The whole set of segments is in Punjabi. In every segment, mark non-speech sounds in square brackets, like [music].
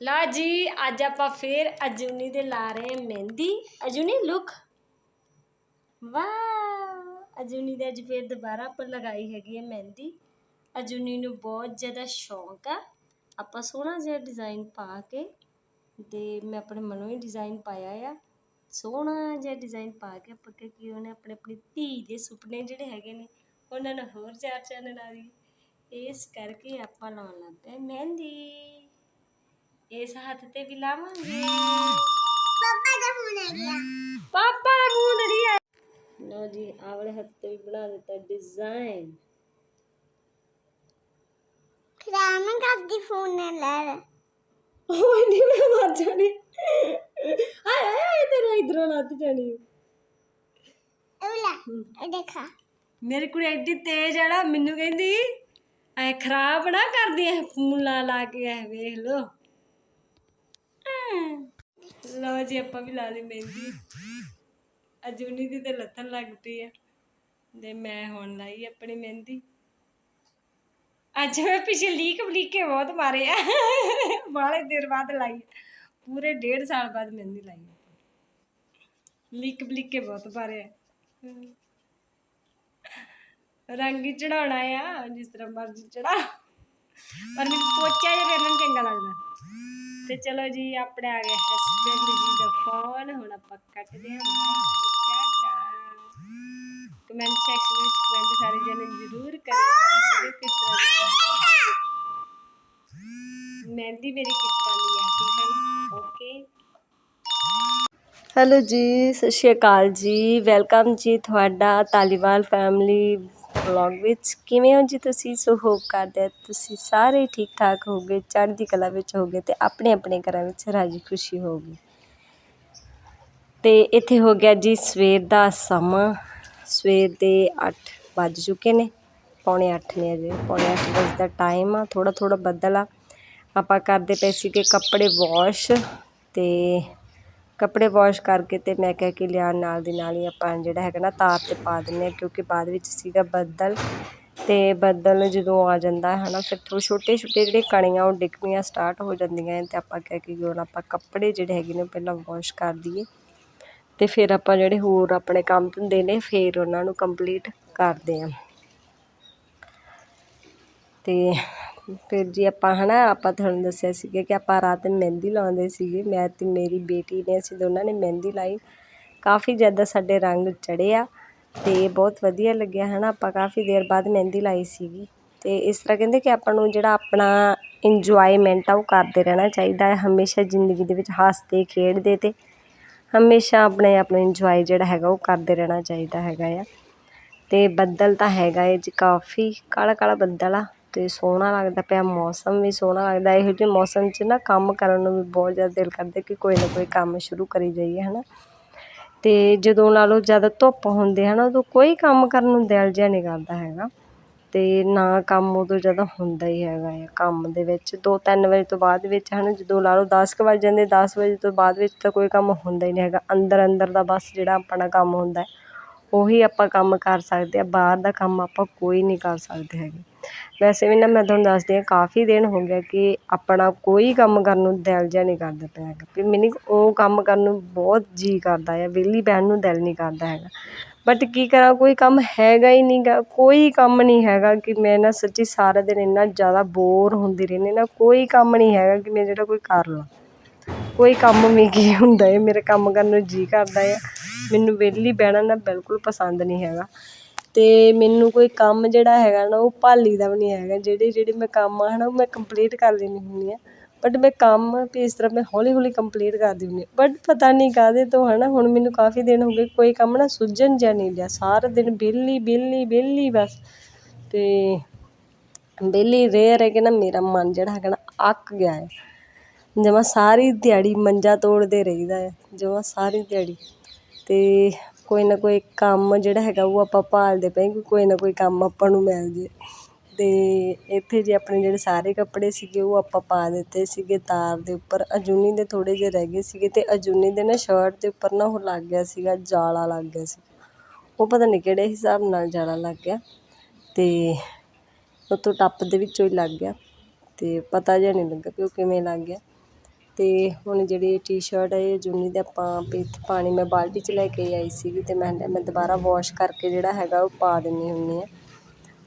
ਲਾ ਜੀ, ਅੱਜ ਆਪਾਂ ਫੇਰ ਅਜੂਨੀ ਦੇ ਲਾ ਰਹੇ ਹਾਂ ਮਹਿੰਦੀ। ਅਜੂਨੀ ਲੁੱਕ ਵਾਹ! ਅਜੂਨੀ ਦੇ ਅੱਜ ਫੇਰ ਦੁਬਾਰਾ ਆਪਾਂ ਲਗਾਈ ਹੈਗੀ ਹੈ ਮਹਿੰਦੀ। ਅਜੂਨੀ ਨੂੰ ਬਹੁਤ ਜ਼ਿਆਦਾ ਸ਼ੌਂਕ ਆ। ਆਪਾਂ ਸੋਹਣਾ ਜਿਹਾ ਡਿਜ਼ਾਈਨ ਪਾ ਕੇ ਤੇ ਮੈਂ ਆਪਣੇ ਮਨੋਂ ਹੀ ਡਿਜ਼ਾਈਨ ਪਾਇਆ ਆ। ਸੋਹਣਾ ਜਿਹਾ ਡਿਜ਼ਾਈਨ ਪਾ ਕੇ ਆਪਾਂ ਕਿਹਾ ਕਿ ਉਹਨੇ ਆਪਣੇ ਆਪਣੀ ਧੀ ਦੇ ਸੁਪਨੇ ਜਿਹੜੇ ਹੈਗੇ ਨੇ, ਉਹਨਾਂ ਨੂੰ ਹੋਰ ਚਾਰ ਚਾਨਣ ਆ ਰਹੀ ਇਸ ਕਰਕੇ ਆਪਾਂ ਲਾਉਣ ਲੱਗ ਪਏ ਮਹਿੰਦੀ। ਇਸ ਹੱਥ ਤੇ ਵੀ ਲਾਵਾਂਗੇ। ਪਾਪਾ ਦਾ ਫੋਨ ਆ ਗਿਆ। ਪਾਪਾ ਦਾ ਫੋਨ ਅੜੀ ਆ ਲਓ ਜੀ ਆਹ ਵਾਲੇ ਹੱਥ ਤੇ ਵੀ ਬਣਾ ਦਿੱਤਾ ਡਿਜ਼ਾਈਨ ਖਰਾਮਨ ਕਰਦੀ ਫੋਨ ਨੇ ਲੈ ਓਏ ਨਹੀਂ ਮੈਂ ਮਰ ਜਾਣੀ। ਆਏ ਆਏ ਤੇਰਾ ਇਧਰੋਂ ਲੱਤ ਜਾਣੀ। ਉਲਾ ਇਹ ਦੇਖਾ। ਮੇਰੀ ਕੁੜੀ ਐਡੀ ਤੇਜ਼ ਆ ਨਾ ਮੈਨੂੰ ਕਹਿੰਦੀ ਐ ਖਰਾਬ ਨਾ ਕਰਦੀ ਐ ਫੋਨ ਲਾ ਲਾ ਕੇ ਐ ਵੇਖ ਲੋ ਲਓ ਜੀ, ਆਪਾਂ ਵੀ ਲਾ ਲਈ ਮਹਿੰਦੀ। ਅਜੂਨੀ ਦੀ ਤੇ ਲੱਥਣ ਲੱਗ ਪਈ ਆ। ਤੇ ਮੈਂ ਹੁਣ ਲਾਈ ਆਪਣੀ ਮਹਿੰਦੀ। ਅੱਜ ਮੈਂ ਪਿਛੇ ਲੀਕ ਬਹੁਤ ਮਾਰੇ ਆ। ਬਾਲੇ ਦੇਰ ਬਾਅਦ ਲਾਈ ਪੂਰੇ ਡੇਢ ਸਾਲ ਬਾਅਦ ਮਹਿੰਦੀ ਲਾਈ ਲੀਕ ਬਲੀਕੇ ਬਹੁਤ ਮਾਰੇ ਆ। ਰੰਗ ਹੀ ਚੜਾਉਣਾ ਆ, ਜਿਸ ਤਰ੍ਹਾਂ ਮਰਜ਼ੀ ਚੜਾ ਪਰ ਮੈਨੂੰ ਪੋਚਾ ਜਿਹਾ ਕਰਨਾ ਚੰਗਾ ਲੱਗਦਾ। ਤੇ ਚਲੋ ਜੀ, ਆਪਣੇ ਆ ਗਿਆ ਹਸਬੈਂਡ ਜੀ ਦਾ ਫੋਨ ਹੁਣ ਆਪਾਂ ਕੱਟਦੇ ਹਾਂ ਕਮੈਂਟ ਸੈਕਸ਼ਨ ਵਿੱਚ ਕਮੈਂਟ ਸਾਰੇ ਜਣੇ ਜ਼ਰੂਰ ਕਰਿਓ। ਕਿਸ ਤਰ੍ਹਾਂ ਦੀ ਮਹਿੰਦੀ ਮੇਰੀ ਕਿਸ ਤਰ੍ਹਾਂ ਦੀ ਆ? ਠੀਕ ਹੈ ਨਾ? ਓਕੇ ਹੈਲੋ ਜੀ, ਸਤਿ ਸ਼੍ਰੀ ਅਕਾਲ ਜੀ। ਵੈਲਕਮ ਜੀ ਤੁਹਾਡਾ ਤਾਲੀਵਾਲ ਫੈਮਿਲੀ ਵਲੋਗ ਵਿੱਚ ਕਿਵੇਂ ਹੋ ਜੀ ਤੁਸੀਂ? ਸੋ ਹੋਪ ਕਰਦੇ ਹਾਂ ਤੁਸੀਂ ਸਾਰੇ ਠੀਕ ਠਾਕ ਹੋਗੇ ਚੜ੍ਹਦੀ ਕਲਾ ਵਿੱਚ ਹੋਗੇ ਤੇ ਆਪਣੇ ਆਪਣੇ ਘਰਾਂ ਵਿੱਚ ਰਾਜੀ ਖੁਸ਼ੀ ਹੋਗੀ ਤੇ ਇੱਥੇ ਹੋ ਗਿਆ ਜੀ ਸਵੇਰ ਦਾ ਸਮਾਂ, ਸਵੇਰ ਦੇ 8 ਵੱਜ ਚੁੱਕੇ ਨੇ, ਪੌਣੇ 8 ਨੇ ਅਜੇ, ਪੌਣੇ 8 ਵਜੇ ਦਾ ਟਾਈਮ ਆ ਥੋੜਾ ਥੋੜਾ ਬੱਦਲ ਆ। ਆਪਾਂ ਕਰਦੇ ਪਏ ਸੀਗੇ ਕੱਪੜੇ ਵਾਸ਼ ਤੇ ਕੱਪੜੇ ਵਾਸ਼ ਕਰਕੇ ਅਤੇ ਮੈਂ ਕਿਹਾ ਕਿ ਲਿਆਉਣ ਨਾਲ ਦੀ ਨਾਲ ਹੀ ਆਪਾਂ ਜਿਹੜਾ ਹੈਗਾ ਨਾ ਤਾਰ ਤੇ ਪਾ ਦਿੰਦੇ ਹਾਂ, ਕਿਉਂਕਿ ਬਾਅਦ ਵਿੱਚ ਸੀਗਾ ਬੱਦਲ ਅਤੇ ਬੱਦਲ ਜਦੋਂ ਆ ਜਾਂਦਾ ਹੈ ਨਾ, ਫਿਰ ਥੋੜ੍ਹੇ ਛੋਟੇ ਛੋਟੇ ਜਿਹੜੇ ਕਣੀਆਂ ਉਹ ਡਿੱਗਣੀਆਂ ਸਟਾਰਟ ਹੋ ਜਾਂਦੀਆਂ ਅਤੇ ਆਪਾਂ ਕਹਿ ਕੇ ਹੁਣ ਆਪਾਂ ਕੱਪੜੇ ਜਿਹੜੇ ਹੈਗੇ ਨੇ ਉਹ ਪਹਿਲਾਂ ਵਾਸ਼ ਕਰ ਦਈਏ ਅਤੇ ਫਿਰ ਆਪਾਂ ਜਿਹੜੇ ਹੋਰ ਆਪਣੇ ਕੰਮ ਧੰਦੇ ਨੇ ਫਿਰ ਉਹਨਾਂ ਨੂੰ ਕੰਪਲੀਟ ਕਰਦੇ ਹਾਂ। ਅਤੇ ਫਿਰ ਜੀ ਆਪਾਂ ਹੈ ਨਾ ਆਪਾਂ ਤੁਹਾਨੂੰ ਦੱਸਿਆ ਸੀਗਾ ਕਿ ਆਪਾਂ ਰਾਤ ਮਹਿੰਦੀ ਲਾਉਂਦੇ ਸੀਗੇ। ਮੈਂ ਅਤੇ ਮੇਰੀ ਬੇਟੀ ਨੇ, ਅਸੀਂ ਦੋਨਾਂ ਨੇ ਮਹਿੰਦੀ ਲਾਈ। ਕਾਫੀ ਜ਼ਿਆਦਾ ਸਾਡੇ ਰੰਗ ਚੜ੍ਹੇ ਆ ਅਤੇ ਬਹੁਤ ਵਧੀਆ ਲੱਗਿਆ ਹੈ ਨਾ ਆਪਾਂ ਕਾਫੀ ਦੇਰ ਬਾਅਦ ਮਹਿੰਦੀ ਲਾਈ ਸੀਗੀ। ਅਤੇ ਇਸ ਤਰ੍ਹਾਂ ਕਹਿੰਦੇ ਕਿ ਆਪਾਂ ਨੂੰ ਜਿਹੜਾ ਆਪਣਾ ਇੰਜੋਇਮੈਂਟ ਆ, ਉਹ ਕਰਦੇ ਰਹਿਣਾ ਚਾਹੀਦਾ ਹੈ। ਹਮੇਸ਼ਾ ਜ਼ਿੰਦਗੀ ਦੇ ਵਿੱਚ ਹੱਸਦੇ, ਖੇਡਦੇ ਅਤੇ ਹਮੇਸ਼ਾ ਆਪਣੇ ਆਪ ਨੂੰ ਇੰਜੋਏ ਜਿਹੜਾ ਹੈਗਾ, ਉਹ ਕਰਦੇ ਰਹਿਣਾ ਚਾਹੀਦਾ ਹੈਗਾ ਆ। ਅਤੇ ਬੱਦਲ ਤਾਂ ਹੈਗਾ ਏ ਜੀ ਕਾਫੀ। ਕਾਲਾ ਕਾਲਾ ਬੱਦਲ ਆ। ਅਤੇ ਸੋਹਣਾ ਲੱਗਦਾ ਪਿਆ, ਮੌਸਮ ਵੀ ਸੋਹਣਾ ਲੱਗਦਾ, ਇਹੋ ਜਿਹੇ ਮੌਸਮ 'ਚ ਨਾ ਕੰਮ ਕਰਨ ਨੂੰ ਵੀ ਬਹੁਤ ਜ਼ਿਆਦਾ ਦਿਲ ਕਰਦਾ ਕਿ ਕੋਈ ਨਾ ਕੋਈ ਕੰਮ ਸ਼ੁਰੂ ਕਰੀ ਜਾਈਏ ਹੈ ਨਾ ਅਤੇ ਜਦੋਂ ਲਾ ਲਓ ਜਦ ਧੁੱਪ ਹੁੰਦੇ ਨਾ, ਉਦੋਂ ਕੋਈ ਕੰਮ ਕਰਨ ਨੂੰ ਦਿਲ ਜਿਹਾ ਨਹੀਂ ਕਰਦਾ ਹੈਗਾ। ਅਤੇ ਨਾ ਕੰਮ ਉਦੋਂ ਜ਼ਿਆਦਾ ਹੁੰਦਾ ਹੀ ਹੈਗਾ ਆ, ਕੰਮ ਦੇ ਵਿੱਚ। 2-3 ਵਜੇ ਤੋਂ ਬਾਅਦ ਵਿੱਚ ਹੈ ਨਾ ਜਦੋਂ ਲਾ ਲਓ ਦਸ ਕੁ ਵੱਜ ਜਾਂਦੇ, ਦਸ ਵਜੇ ਤੋਂ ਬਾਅਦ ਵਿੱਚ ਤਾਂ ਕੋਈ ਕੰਮ ਹੁੰਦਾ ਹੀ ਨਹੀਂ ਹੈਗਾ। ਅੰਦਰ ਅੰਦਰ ਦਾ ਬਸ ਜਿਹੜਾ ਆਪਣਾ ਕੰਮ ਹੁੰਦਾ, ਉਹੀ ਆਪਾਂ ਕੰਮ ਕਰ ਸਕਦੇ ਹਾਂ ਬਾਹਰ ਦਾ ਕੰਮ ਆਪਾਂ ਕੋਈ ਨਹੀਂ ਕਰ ਸਕਦੇ ਹੈਗੇ। ਵੈਸੇ ਵੀ ਨਾ ਮੈਂ ਤੁਹਾਨੂੰ ਦੱਸਦੀ ਹਾਂ, ਕਾਫੀ ਦਿਨ ਹੋ ਗਿਆ ਕਿ ਆਪਣਾ ਕੋਈ ਕੰਮ ਕਰਨ ਨੂੰ ਦਿਲ ਜਿਹਾ ਨਹੀਂ ਕਰਦਾ ਪਿਆ ਹੈਗਾ। ਵੀ ਮੈਨੂੰ ਉਹ ਕੰਮ ਕਰਨ ਨੂੰ ਬਹੁਤ ਜੀਅ ਕਰਦਾ ਆ, ਵਿਹਲੀ ਬਹਿਣ ਨੂੰ ਦਿਲ ਨਹੀਂ ਕਰਦਾ ਹੈਗਾ। ਬਟ ਕੀ ਕਰਾਂ, ਕੋਈ ਕੰਮ ਹੈਗਾ ਹੀ ਨਹੀਂ ਗਾ, ਕੋਈ ਕੰਮ ਨਹੀਂ ਹੈਗਾ ਕਿ ਮੈਂ ਨਾ ਸੱਚੀ ਸਾਰਾ ਦਿਨ ਇੰਨਾ ਜ਼ਿਆਦਾ ਬੋਰ ਹੁੰਦੀ ਰਹਿੰਦੀ ਨਾ, ਕੋਈ ਕੰਮ ਨਹੀਂ ਹੈਗਾ ਕਿ ਮੈਂ ਜਿਹੜਾ ਕੋਈ ਕਰ ਲਵਾਂ ਕੋਈ ਕੰਮ ਵੀ ਕੀ ਹੁੰਦਾ ਹੈ ਮੇਰੇ ਕੰਮ ਕਰਨ ਨੂੰ ਜੀਅ ਕਰਦਾ ਆ। ਮੈਨੂੰ ਵਿਹਲੀ ਬਹਿਣਾ ਨਾ ਬਿਲਕੁਲ ਪਸੰਦ ਨਹੀਂ ਹੈਗਾ। ਅਤੇ ਮੈਨੂੰ ਕੋਈ ਕੰਮ ਜਿਹੜਾ ਹੈਗਾ ਨਾ, ਉਹ ਭਾਲੀ ਦਾ ਵੀ ਨਹੀਂ ਹੈਗਾ। ਜਿਹੜੇ ਜਿਹੜੇ ਮੈਂ ਕੰਮ ਆ ਨਾ ਉਹ ਮੈਂ ਕੰਪਲੀਟ ਕਰ ਲੈਂਦੀ ਹੁੰਦੀ ਹਾਂ। ਬਟ ਮੈਂ ਕੰਮ ਵੀ ਇਸ ਤਰ੍ਹਾਂ ਮੈਂ ਹੌਲੀ ਹੌਲੀ ਕੰਪਲੀਟ ਕਰਦੀ ਹੁੰਦੀ ਹਾਂ। ਬਟ ਪਤਾ ਨਹੀਂ ਕਾਹਦੇ ਤੋਂ ਹੈ ਨਾ ਹੁਣ ਮੈਨੂੰ ਕਾਫੀ ਦਿਨ ਹੋ ਗਏ ਕੋਈ ਕੰਮ ਨਾ ਸੁੱਝਣ ਜਿਹਾ ਨਹੀਂ ਲਿਆ। ਸਾਰਾ ਦਿਨ ਵਿਹਲੀ ਵਿਹਲੀ ਵਿਹਲੀ ਬਸ। ਅਤੇ ਵਿਹਲੀ ਰਹਿ ਰਹਿ ਕੇ ਨਾ, ਮੇਰਾ ਮਨ ਜਿਹੜਾ ਹੈਗਾ ਨਾ ਅੱਕ ਗਿਆ ਹੈ। ਜਮਾਂ ਸਾਰੀ ਦਿਹਾੜੀ ਮੰਜਾ ਤੋੜਦੇ ਰਹੀਦਾ ਹੈ। ਜਮਾਂ ਸਾਰੀ ਦਿਹਾੜੀ। ਅਤੇ ਕੋਈ ਨਾ ਕੋਈ ਕੰਮ ਜਿਹੜਾ ਹੈਗਾ ਉਹ ਆਪਾਂ ਭਾਲਦੇ ਪਏ ਕਿ ਕੋਈ ਨਾ ਕੋਈ ਕੰਮ ਆਪਾਂ ਨੂੰ ਮਿਲ ਜੇ। ਅਤੇ ਇੱਥੇ ਜੇ ਆਪਣੇ ਜਿਹੜੇ ਸਾਰੇ ਕੱਪੜੇ ਸੀਗੇ ਉਹ ਆਪਾਂ ਪਾ ਦਿੱਤੇ ਸੀਗੇ ਤਾਰ ਦੇ ਉੱਪਰ। ਅਜੂਨੀ ਦੇ ਥੋੜ੍ਹੇ ਜਿਹੇ ਰਹਿ ਗਏ ਸੀਗੇ ਅਤੇ ਅਜੂਨੀ ਦੇ ਨਾ ਸ਼ਰਟ ਦੇ ਉੱਪਰ ਨਾ ਉਹ ਲੱਗ ਗਿਆ ਸੀਗਾ, ਜਾਲਾ ਲੱਗ ਗਿਆ ਸੀ। ਉਹ ਪਤਾ ਨਹੀਂ ਕਿਹੜੇ ਹਿਸਾਬ ਨਾਲ ਜਾਲਾ ਲੱਗ ਗਿਆ ਤੇ ਉੱਤੋਂ ਟੱਪ ਦੇ ਵਿੱਚੋਂ ਹੀ ਲੱਗ ਗਿਆ। ਅਤੇ ਪਤਾ ਜਿਹਾ ਨਹੀਂ ਲੱਗਾ ਕਿ ਉਹ ਕਿਵੇਂ ਲੱਗ ਗਿਆ। ਅਤੇ ਹੁਣ ਜਿਹੜੀ ਟੀ-ਸ਼ਰਟ ਹੈ ਇਹ ਜੁੰਨੀ ਦਾ ਆਪਾਂ ਵੀ ਪਾਣੀ ਮੈਂ ਬਾਲਟੀ 'ਚ ਲੈ ਕੇ ਆਈ ਸੀਗੀ ਅਤੇ ਮੈਂ ਕਿਹਾ ਮੈਂ ਦੁਬਾਰਾ ਵਾਸ਼ ਕਰਕੇ ਜਿਹੜਾ ਹੈਗਾ ਉਹ ਪਾ ਦਿੰਦੀ ਹੁੰਦੀ ਹਾਂ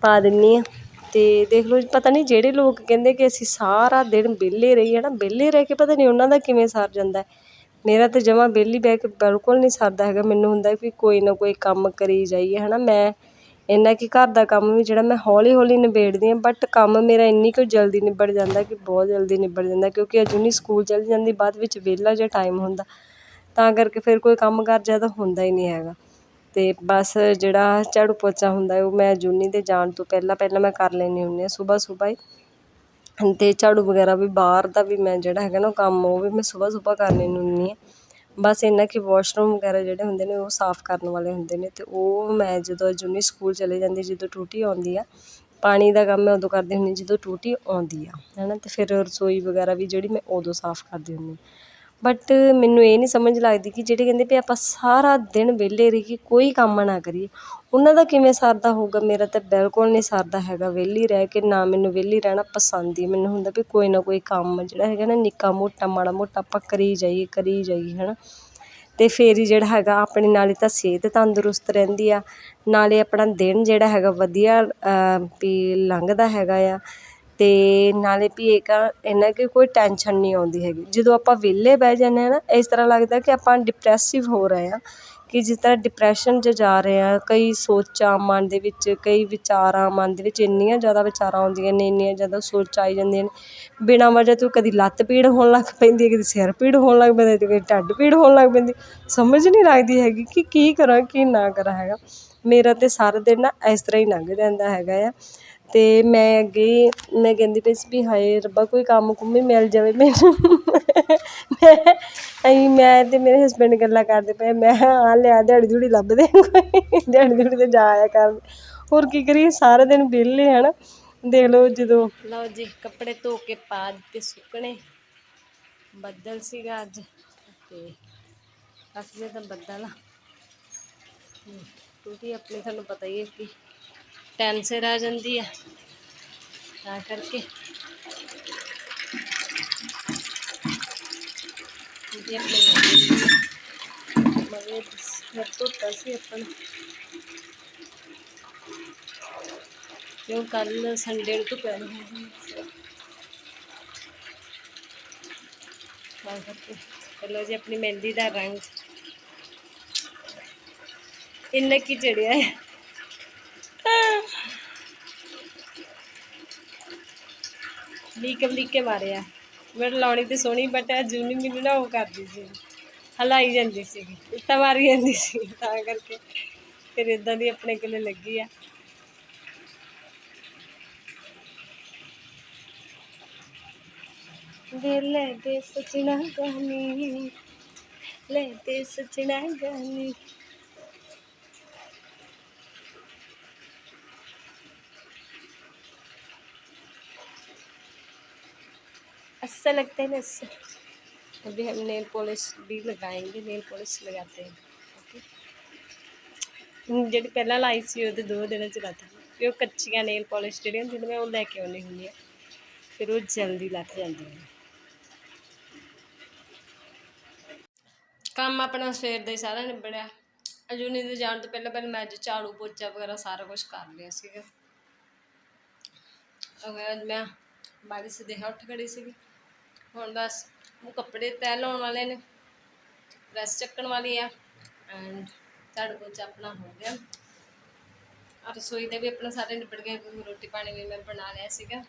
ਪਾ ਦਿੰਦੀ ਹਾਂ ਅਤੇ ਦੇਖ ਲਓ ਪਤਾ ਨਹੀਂ ਜਿਹੜੇ ਲੋਕ ਕਹਿੰਦੇ ਕਿ ਅਸੀਂ ਸਾਰਾ ਦਿਨ ਵਿਹਲੇ ਰਹੀਏ ਨਾ ਵਿਹਲੇ ਰਹਿ ਕੇ ਪਤਾ ਨਹੀਂ ਉਹਨਾਂ ਦਾ ਕਿਵੇਂ ਸਰ ਜਾਂਦਾ। ਮੇਰਾ ਤਾਂ ਜਮਾਂ ਵਿਹਲੀ ਬਹਿ ਕੇ ਬਿਲਕੁਲ ਨਹੀਂ ਸਰਦਾ ਹੈਗਾ, ਮੈਨੂੰ ਹੁੰਦਾ ਵੀ ਕੋਈ ਨਾ ਕੋਈ ਕੰਮ ਕਰੀ ਜਾਈਏ ਹੈ ਨਾ ਮੈਂ ਇੰਨਾ ਕਿ ਘਰ ਦਾ ਕੰਮ ਵੀ ਜਿਹੜਾ ਮੈਂ ਹੌਲੀ ਹੌਲੀ ਨਿਬੇੜਦੀ ਹਾਂ ਬਟ ਕੰਮ ਮੇਰਾ ਇੰਨੀ ਕੁ ਜਲਦੀ ਨਿਬੜ ਜਾਂਦਾ ਕਿ ਬਹੁਤ ਜਲਦੀ ਨਿਬੜ ਜਾਂਦਾ, ਕਿਉਂਕਿ ਅਜੂਨੀ ਸਕੂਲ ਚਲ ਜਾਂਦੀ, ਬਾਅਦ ਵਿੱਚ ਵਿਹਲਾ ਜਿਹਾ ਟਾਈਮ ਹੁੰਦਾ। ਤਾਂ ਕਰਕੇ ਫਿਰ ਕੋਈ ਕੰਮ ਕਾਰ ਜ਼ਿਆਦਾ ਹੁੰਦਾ ਹੀ ਨਹੀਂ ਹੈਗਾ। ਅਤੇ ਬਸ ਜਿਹੜਾ ਝਾੜੂ ਪੋਚਾ ਹੁੰਦਾ ਉਹ ਮੈਂ ਅਜੂਨੀ ਦੇ ਜਾਣ ਤੋਂ ਪਹਿਲਾਂ ਪਹਿਲਾਂ ਮੈਂ ਕਰ ਲੈਂਦੀ ਹੁੰਦੀ ਹਾਂ ਸੁਬਾਹ ਸੁਬਾਹ ਹੀ। ਅਤੇ ਝਾੜੂ ਵਗੈਰਾ ਵੀ ਬਾਹਰ ਦਾ ਵੀ ਮੈਂ ਜਿਹੜਾ ਹੈਗਾ ਨਾ ਕੰਮ, ਉਹ ਵੀ ਮੈਂ ਸੁਬਾਹ ਸੁਬਾਹ ਕਰ ਲੈਂਦੀ ਹੁੰਦੀ ਹਾਂ। ਬਸ ਇੰਨਾ ਕਿ ਵਾਸ਼ਰੂਮ ਵਗੈਰਾ ਜਿਹੜੇ ਹੁੰਦੇ ਨੇ ਉਹ ਸਾਫ਼ ਕਰਨ ਵਾਲੇ ਹੁੰਦੇ ਨੇ ਅਤੇ ਉਹ ਮੈਂ ਜਦੋਂ ਜੂਨੀ ਸਕੂਲ ਚਲੇ ਜਾਂਦੀ, ਜਦੋਂ ਟੂਟੀ ਆਉਂਦੀ ਆ, ਪਾਣੀ ਦਾ ਕੰਮ ਮੈਂ ਉਦੋਂ ਕਰਦੀ ਹੁੰਦੀ ਜਦੋਂ ਟੂਟੀ ਆਉਂਦੀ ਆ ਹੈ ਨਾ ਅਤੇ ਫਿਰ ਰਸੋਈ ਵਗੈਰਾ ਵੀ ਜਿਹੜੀ ਮੈਂ ਉਦੋਂ ਸਾਫ਼ ਕਰਦੀ ਹੁੰਦੀ ਬਟ ਮੈਨੂੰ ਇਹ ਨਹੀਂ ਸਮਝ ਲੱਗਦੀ ਕਿ ਜਿਹੜੇ ਕਹਿੰਦੇ ਵੀ ਆਪਾਂ ਸਾਰਾ ਦਿਨ ਵਿਹਲੇ ਰਹੀਏ, ਕੋਈ ਕੰਮ ਨਾ ਕਰੀਏ, ਉਹਨਾਂ ਦਾ ਕਿਵੇਂ ਸਰਦਾ ਹੋਊਗਾ? ਮੇਰਾ ਤਾਂ ਬਿਲਕੁਲ ਨਹੀਂ ਸਰਦਾ ਹੈਗਾ। ਵਿਹਲੀ ਰਹਿ ਕੇ ਨਾ ਮੈਨੂੰ ਵਿਹਲੀ ਰਹਿਣਾ ਪਸੰਦ ਹੀ ਮੈਨੂੰ ਹੁੰਦਾ ਵੀ ਕੋਈ ਨਾ ਕੋਈ ਕੰਮ ਜਿਹੜਾ ਹੈਗਾ ਨਾ ਨਿੱਕਾ ਮੋਟਾ, ਮਾੜਾ ਮੋਟਾ ਆਪਾਂ ਕਰੀ ਜਾਈਏ ਕਰੀ ਜਾਈਏ ਹੈ ਨਾ ਅਤੇ ਫਿਰ ਹੀ ਜਿਹੜਾ ਹੈਗਾ, ਆਪਣੇ ਨਾਲੇ ਤਾਂ ਸਿਹਤ ਤੰਦਰੁਸਤ ਰਹਿੰਦੀ ਆ। ਨਾਲੇ ਆਪਣਾ ਦਿਨ ਜਿਹੜਾ ਹੈਗਾ ਵਧੀਆ ਵੀ ਲੰਘਦਾ ਹੈਗਾ ਆ। ਅਤੇ ਨਾਲੇ ਵੀ ਇੱਕ ਇਹਨਾਂ ਕਿ ਕੋਈ ਟੈਨਸ਼ਨ ਨਹੀਂ ਆਉਂਦੀ ਹੈਗੀ। ਜਦੋਂ ਆਪਾਂ ਵਿਹਲੇ ਬਹਿ ਜਾਂਦੇ ਹਾਂ ਨਾ, ਇਸ ਤਰ੍ਹਾਂ ਲੱਗਦਾ ਕਿ ਆਪਾਂ ਡਿਪਰੈਸਿਵ ਹੋ ਰਹੇ ਹਾਂ ਕਿ ਜਿਸ ਤਰ੍ਹਾਂ ਡਿਪਰੈਸ਼ਨ 'ਚ ਜਾ ਰਹੇ ਹਾਂ, ਕਈ ਸੋਚਾਂ ਮਨ ਦੇ ਵਿੱਚ, ਕਈ ਵਿਚਾਰਾਂ ਮਨ ਦੇ ਵਿੱਚ ਇੰਨੀਆਂ ਜ਼ਿਆਦਾ ਵਿਚਾਰਾਂ ਆਉਂਦੀਆਂ ਨੇ, ਇੰਨੀਆਂ ਜ਼ਿਆਦਾ ਸੋਚ ਆਈ ਜਾਂਦੀਆਂ ਨੇ। ਬਿਨਾਂ ਵਜ੍ਹਾ ਤੋਂ ਕਦੀ ਲੱਤ ਪੀੜ ਹੋਣ ਲੱਗ ਪੈਂਦੀ ਹੈ, ਕਦੀ ਸਿਰ ਪੀੜ ਹੋਣ ਲੱਗ ਪੈਂਦਾ ਅਤੇ ਕਦੀ ਢੱਡ ਪੀੜ ਹੋਣ ਲੱਗ ਪੈਂਦੀ ਸਮਝ ਨਹੀਂ ਲੱਗਦੀ ਹੈਗੀ ਕਿ ਕੀ ਕਰਾਂ, ਕੀ ਨਾ ਕਰਾਂ ਹੈਗਾ। ਮੇਰਾ ਤਾਂ ਸਾਰਾ ਦਿਨ ਨਾ ਇਸ ਤਰ੍ਹਾਂ ਹੀ ਲੰਘ ਜਾਂਦਾ ਹੈਗਾ ਆ। ਤੇ ਮੈਂ ਅੱਗੇ ਮੈਂ ਕਹਿੰਦੀ ਪਈ ਸੀ ਵੀ ਹਾਏ ਰੱਬਾ, ਕੋਈ ਕੰਮ ਕੁੰਮ ਹੀ ਮਿਲ ਜਾਵੇ ਮੈਨੂੰ। ਮੈਂ ਅਸੀਂ ਮੈਂ ਤੇ ਮੇਰੇ ਹਸਬੈਂਡ ਗੱਲਾਂ ਕਰਦੇ ਪਏ, ਮੈਂ ਆ ਲਿਆ ਦਿਹਾੜੀ ਦਿਹੜੀ ਲੱਭਦੇ ਕੋਈ। ਦਿਹਾੜੀ ਦਿਹੜੀ ਤੇ ਜਾ ਆਇਆ ਕਰ। ਹੋਰ ਕੀ ਕਰੀਏ, ਸਾਰਾ ਦਿਨ ਵਿਹਲੇ ਹੈ ਨਾ। ਦੇਖ ਲਓ ਜਦੋਂ ਲਓ ਜੀ, ਕੱਪੜੇ ਧੋ ਕੇ ਪਾ ਦਿੱਤੇ ਸੁੱਕਣੇ। ਬੱਦਲ ਸੀਗਾ ਅੱਜ, ਤੇ ਕਾਫੀ ਜ਼ਿਆਦਾ ਬੱਦਲ ਆ। ਕਿਉਂਕਿ ਆਪਣੇ, ਤੁਹਾਨੂੰ ਪਤਾ ਹੀ ਹੈ ਕਿ ਟਾਈਮ ਸਿਰ ਆ ਜਾਂਦੀ ਆ। ਤਾਂ ਕਰਕੇ। ਕਿਉਂਕਿ ਆਪਣੇ ਮਗੇ ਧੋਤਾ ਸੀ ਆਪਣਾ ਕਿਉਂ ਕੱਲ ਸੰਡੇ ਨੂੰ ਧੁੱਪਿਆ ਨਹੀਂ ਹੋਈ ਤਾਂ ਕਰਕੇ। ਚਲੋ ਜੀ, ਆਪਣੀ ਮਹਿੰਦੀ ਦਾ ਰੰਗ। ਇੰਨਾ ਕੀ ਚੜਿਆ ਹੈ। ਲੀਕ ਕੇ ਮਾਰਿਆ ਮੈਂ ਲਾਉਣੀ ਤੇ ਸੋਹਣੀ ਬਟ ਜੂਨੀ ਮੈਨੂੰ ਨਾ ਉਹ ਕਰਦੀ ਸੀ। ਹਲਾਈ ਜਾਂਦੀ ਸੀ ਉੱਤਾ ਮਾਰੀ ਜਾਂਦੀ ਸੀ, ਤਾਂ ਕਰਕੇ। ਫਿਰ ਇਦਾਂ ਦੀ ਆਪਣੇ ਕੋਲੇ ਲੱਗੀ ਆ। ਦੇ ਲੈ ਦੇ ਸਚਣਾ ਗਾਨੀ ਲੈ ਦੇ ਸਚਣਾ ਗਾਨੀ अच्छा लगता है ना इससे अभी हम नेल पॉलिश भी लगाएंगे नेल पॉलिश लगाते हैं ओके ਜਿਹੜੀ ਪਹਿਲਾਂ ਲਾਈ ਸੀ ਉਹਦੇ ਦੋ ਦਿਨਾਂ ਚ ਲੱਥ ਗਈ ਕਿ ਉਹ ਕੱਚੀਆਂ ਨੇਲ ਪੋਲਿਸ਼ ਜਿਹੜੀਆਂ ਹੁੰਦੀਆਂ ਨੇ ਮੈਂ ਉਹ ਲੈ ਕੇ ਆਉਣੀ ਹੁੰਦੀ ਆ ਫਿਰ ਉਹ ਜਲਦੀ ਲੱਥ ਜਾਂਦੀਆਂ ਨੇ ਕੰਮ ਆਪਣਾ ਸਵੇਰ ਦਾ ਹੀ ਸਾਰਾ ਨਿਬੜਿਆ ਅਜੂਨੀ ਦੇ ਜਾਣ ਤੋਂ ਪਹਿਲਾਂ ਪਹਿਲਾਂ ਮੈਂ ਅੱਜ ਝਾੜੂ ਪੋਚਾ ਵਗੈਰਾ ਸਾਰਾ ਕੁਝ ਕਰ ਲਿਆ ਸੀਗਾ ਅਗਰ ਅੱਜ ਮੈਂ ਬਾਰੀ ਸੇ ਦੇਹਾ ਉੱਠ ਖੜੀ ਸੀਗੀ ਹੁਣ ਬਸ ਉਹ ਕੱਪੜੇ ਤੈਅ ਲਾਉਣ ਵਾਲੇ ਨੇ ਪ੍ਰੈਸ ਚੱਕਣ ਵਾਲੀ ਆ ਐਂਡ ਝਾੜੂ ਪੋਚਾ ਆਪਣਾ ਹੋ ਗਿਆ। ਆ ਰਸੋਈ ਦਾ ਵੀ ਆਪਣਾ ਸਾਰੇ ਨਿਬੜ ਗਏ ਕਿਉਂਕਿ ਰੋਟੀ ਪਾਣੀ ਵੀ ਮੈਂ ਬਣਾ ਲਿਆ ਸੀਗਾ।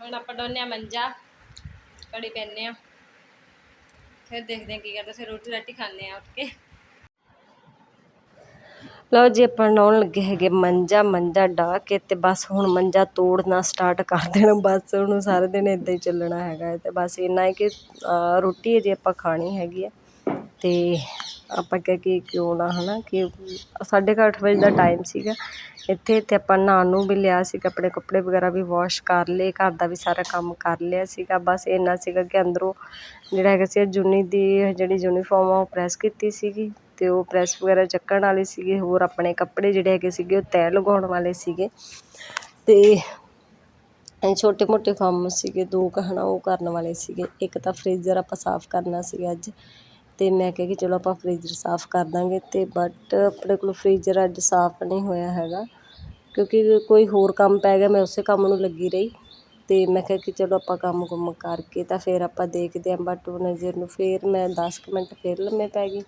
ਹੁਣ ਆਪਾਂ ਡੋਨੇ ਆ ਮੰਜਾ, ਕੜੀ ਪੈਨੇ ਆ। ਫਿਰ ਦੇਖਦੇ ਆ ਕੀ ਕਰਦਾ, ਫਿਰ ਰੋਟੀ ਰਾਟੀ ਖਾਣੇ ਆ ਉੱਠ ਕੇ। ਲਓ ਜੀ, ਆਪਾਂ ਲਾਉਣ ਲੱਗੇ ਹੈਗੇ ਮੰਜਾ ਮੰਜਾ ਢਾ ਕੇ ਤੇ ਬਸ ਹੁਣ ਮੰਜਾ ਤੋੜਨਾ ਸਟਾਰਟ ਕਰ ਦੇਣਾ। ਬਸ ਉਹਨੂੰ ਸਾਰੇ ਦਿਨ ਇਦਾਂ ਹੀ ਚੱਲਣਾ ਹੈਗਾ ਹੈ ਤੇ ਬਸ ਇੰਨਾ ਹੈ ਕਿ ਰੋਟੀ ਅਜੇ ਆਪਾਂ ਖਾਣੀ ਹੈਗੀ ਆ ਤੇ ਆਪਾਂ ਕਹਿ ਕਿ ਕਿਉਂ ਨਾ, ਹਨਾ, ਕਿ ਸਾਢੇ ਕੁ ਅੱਠ ਵਜੇ ਦਾ ਟਾਈਮ ਸੀਗਾ। ਇੱਥੇ ਤੇ ਆਪਾਂ ਨਹਾਉਣ ਨੂੰ ਵੀ ਲਿਆ ਸੀ, ਕੱਪੜੇ ਕੱਪੜੇ ਵਗੈਰਾ ਵੀ ਵਾਸ਼ ਕਰ ਲਏ, ਘਰ ਦਾ ਵੀ ਸਾਰਾ ਕੰਮ ਕਰ ਲਿਆ ਸੀਗਾ। ਬਸ ਇੰਨਾ ਸੀਗਾ ਕਿ ਅੰਦਰੋਂ ਜਿਹੜਾ ਹੈਗਾ ਸੀ ਜੁਨੀ ਦੀ ਜਿਹੜੀ ਯੂਨੀਫਾਰਮ ਆ, ਉਹ ਪ੍ਰੈਸ ਕੀਤੀ ਸੀਗੀ। ਅਤੇ ਉਹ ਪ੍ਰੈੱਸ ਵਗੈਰਾ ਚੱਕਣ ਵਾਲੇ ਸੀਗੇ, ਹੋਰ ਆਪਣੇ ਕੱਪੜੇ ਜਿਹੜੇ ਹੈਗੇ ਸੀਗੇ ਉਹ ਤੈਅ ਲਗਾਉਣ ਵਾਲੇ ਸੀਗੇ। ਅਤੇ ਛੋਟੇ ਮੋਟੇ ਕੰਮ ਸੀਗੇ, ਦੋ ਕੁ ਹਨਾ ਉਹ ਕਰਨ ਵਾਲੇ ਸੀਗੇ। ਇੱਕ ਤਾਂ ਫ੍ਰੀਜ਼ਰ ਆਪਾਂ ਸਾਫ਼ ਕਰਨਾ ਸੀ ਅੱਜ। ਅਤੇ ਮੈਂ ਕਿਹਾ ਕਿ ਚਲੋ ਆਪਾਂ ਫ੍ਰੀਜ਼ਰ ਸਾਫ਼ ਕਰ ਦਾਂਗੇ ਅਤੇ ਬਟ ਆਪਣੇ ਕੋਲ ਫ੍ਰੀਜ਼ਰ ਅੱਜ ਸਾਫ਼ ਨਹੀਂ ਹੋਇਆ ਹੈਗਾ। ਕਿਉਂਕਿ ਕੋਈ ਹੋਰ ਕੰਮ ਪੈ ਗਿਆ, ਮੈਂ ਉਸੇ ਕੰਮ ਨੂੰ ਲੱਗੀ ਰਹੀ। ਅਤੇ ਮੈਂ ਕਿਹਾ ਕਿ ਚਲੋ ਆਪਾਂ ਕੰਮ ਕੁੰਮ ਕਰਕੇ ਤਾਂ ਫਿਰ ਆਪਾਂ ਦੇਖਦੇ ਹਾਂ ਬਟ ਉਹਨਾਂ ਚਿਰ ਨੂੰ ਫਿਰ ਮੈਂ ਦਸ ਕੁ ਮਿੰਟ ਫਿਰ ਲੰਮੇ ਪੈ ਗਈ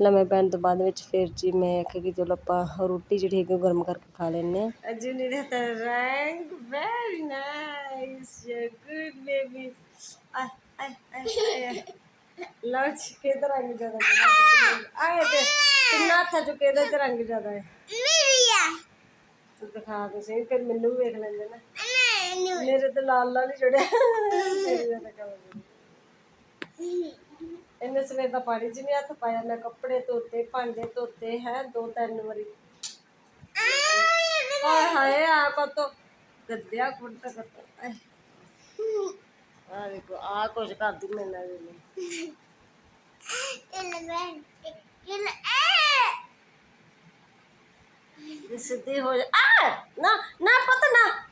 ਲੰਮੇ ਪੈਣ ਤੋਂ ਬਾਅਦ ਵਿੱਚ ਫਿਰ ਜੀ ਮੈਂ ਆਖਿਆ ਕਿ ਚਲੋ ਆਪਾਂ ਰੋਟੀ ਜਿਹੜੀ ਹੈਗੀ ਉਹ ਗਰਮ ਕਰਕੇ ਖਾ ਲੈਂਦੇ ਹਾਂ। ਅਜੂ ਨੇ ਦਿੱਤਾ rank very nice good baby ਆਏ ਆਏ ਆਏ ਲੰਚ ਕਿਹਦਾ ਰੰਗ ਜ਼ਿਆਦਾ ਆਏ ਤੇ ਕਿੰਨਾ ਅੱਛਾ ਜੋ ਕਿਹਦਾ ਤੇ ਰੰਗ ਜ਼ਿਆਦਾ ਹੈ? ਮਿਲਿਆ। ਤੂੰ ਦਿਖਾ ਦੇ ਸਹੀ ਫਿਰ ਮੈਨੂੰ ਵੀ ਵੇਖ ਲੈਂਦੇ ਨਾ। ਮੇਰੇ ਤੇ ਲਾਲ ਲਾਲ ਹੀ ਚੜਿਆ [laughs] ਤਾਂ। ਇਹਨੇ ਸਵੇਰ ਦਾ ਪਾਣੀ ਚ ਨਹੀਂ ਹੱਥ ਪਾਇਆ, ਮੈਂ ਕੱਪੜੇ ਧੋਤੇ, ਭਾਂਡੇ ਧੋਤੇ, ਹੈ, ਦੋ ਤਿੰਨ ਵਾਰੀ। ਹਾਏ ਹਾਏ ਆ ਕੋ ਗੱਦਿਆ ਕੁੱਟ ਕੱਟ ਆ ਦੇਖੋ ਆ ਕੁਝ ਕਰਦੀ ਮੇਰੇ ਨਾਲ ਇਹਨੇ। ਇਲੈਵਨ ਇਲ ਇਹ ਸਿੱਧੀ ਹੋ ਜਾ ਆ ਨਾ ਨਾ ਪਤਾ, ਨਾ।